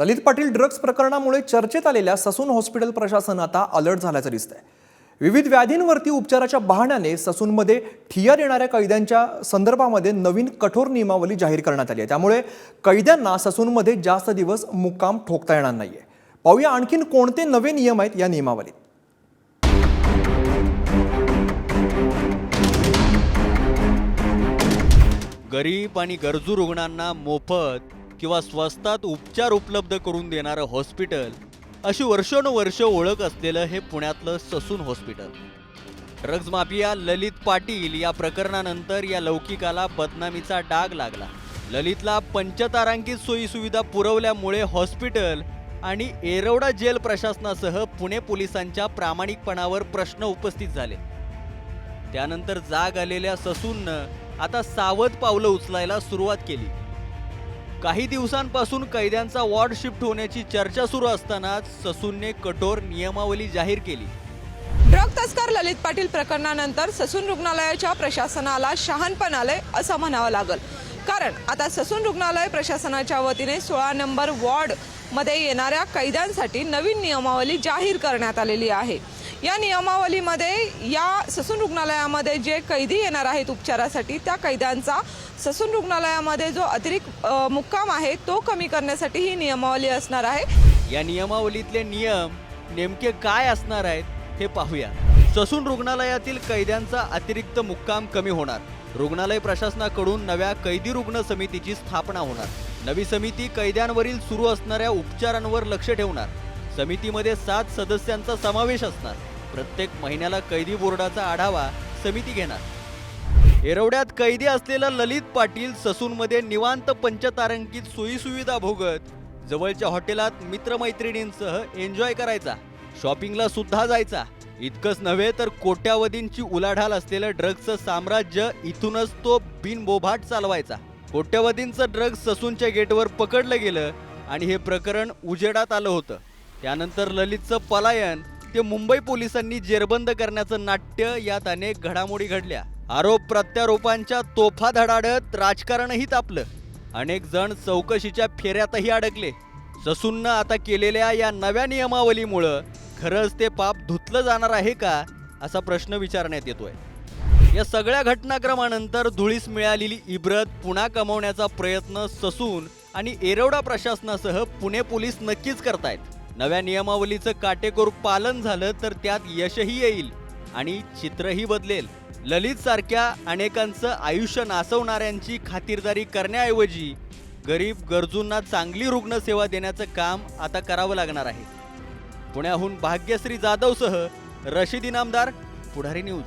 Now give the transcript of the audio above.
ललित Patil drugs प्रकरणामुळे चर्चेत आलेल्या ससून हॉस्पिटल प्रशासन आता अलर्ट झाल्याचं दिसतंय. विविध व्याधींवरती उपचाराच्या बहाण्याने ससूनमध्ये ठिया देणाऱ्या कैद्यांच्या संदर्भामध्ये नवीन कठोर नियमावली जाहीर करण्यात आली आहे. त्यामुळे कैद्यांना ससूनमध्ये जास्त दिवस मुक्काम ठोकता येणार नाहीये. पाहूया आणखीन कोणते नवे नियम आहेत या नियमावलीत. गरीब आणि गरजू रुग्णांना मोफत किंवा स्वस्तात उपचार उपलब्ध करून देणारं हॉस्पिटल अशी वर्षानुवर्ष ओळख असलेलं हे पुण्यातलं Sassoon hospital. Drugs mafia Lalit Patil या प्रकरणानंतर या लौकिकाला बदनामीचा डाग लागला. ललितला पंचतारांकित सोयीसुविधा पुरवल्यामुळे हॉस्पिटल आणि एरवडा जेल प्रशासनासह पुणे पोलिसांच्या प्रामाणिकपणावर प्रश्न उपस्थित झाले. त्यानंतर जाग आलेल्या ससूननं आता सावध पावलं उचलायला सुरुवात केली. काही दिवसांपासून कैद्यांचा वॉर्ड शिफ्ट होण्याची चर्चा सुरू असतानाच ससूनने कठोर नियमावली जाहीर केली. ड्रग तस्कर ललित पाटील प्रकरणानंतर ससून रुग्णालयाच्या प्रशासनाला शहाणपणालय असं म्हणावं लागल. कारण आता ससून रुग्णालय प्रशासनाच्या वतीने सोळा नंबर वॉर्डमध्ये येणाऱ्या कैद्यांसाठी नवीन नियमावली जाहीर करण्यात आलेली आहे. या नियमावलीमध्ये या ससून रुग्णालयामध्ये जे कैदी येणार आहेत उपचारासाठी त्या कैद्यांचा ससून रुग्णालयामध्ये जो अतिरिक्त मुक्काम आहे तो कमी करण्यासाठी ही नियमावली असणार आहे. या नियमावलीतले नियम नेमके काय असणार आहेत हे पाहूया. ससून रुग्णालयातील कैद्यांचा अतिरिक्त मुक्काम कमी होणार. रुग्णालय प्रशासनाकडून नव्या कैदी रुग्ण समितीची स्थापना होणार. नवी समिती कैद्यांवरील सुरू असणाऱ्या उपचारांवर लक्ष ठेवणार. समितीमध्ये सात सदस्यांचा समावेश असणार. प्रत्येक महिन्याला कैदी बोर्डाचा आढावा समिती घेणार. येरवड्यात कैदी असलेला ललित पाटील ससूनमध्ये निवांत पंचतारांकित सोयीसुविधा भोगत जवळच्या हॉटेलात मित्रमैत्रिणींसह एन्जॉय करायचा शॉपिंगला सुद्धा जायचा. इतकंच नव्हे तर कोट्यावधींची उलाढाल असलेलं ड्रग्जचं साम्राज्य इथूनच तो बिनबोभाट चालवायचा. कोट्यावधींचं ड्रग्ज ससूनच्या गेटवर पकडलं गेलं आणि हे प्रकरण उजेडात आलं होतं. त्यानंतर ललितचं पलायन ते मुंबई पोलिसांनी जेरबंद करण्याचं नाट्य यात अनेक घडामोडी घडल्या. आरोप प्रत्यारोपांच्या तोफा धडाडत राजकारणही तापलं. अनेक जण चौकशीच्या फेऱ्यातही अडकले. ससूंनं आता केलेल्या या नव्या नियमावलीमुळं खरंच ते पाप धुतलं जाणार आहे का असा प्रश्न विचारण्यात येतोय. या सगळ्या घटनाक्रमानंतर धुळीस मिळालेली इब्रत पुन्हा कमवण्याचा प्रयत्न ससून आणि एरोडा प्रशासनासह पुणे पोलीस नक्कीच करतायत. नव्या नियमावलीचं काटेकोर पालन झालं तर त्यात यशही येईल आणि चित्रही बदलेल. ललित सारख्या अनेकांचं आयुष्य नासवणाऱ्यांची खातिरदारी करण्याऐवजी गरीब गरजूंना चांगली रुग्णसेवा देण्याचं काम आता करावं लागणार आहे. पुण्याहून भाग्यश्री जाधवसह रशीद इनामदार पुढारी न्यूज.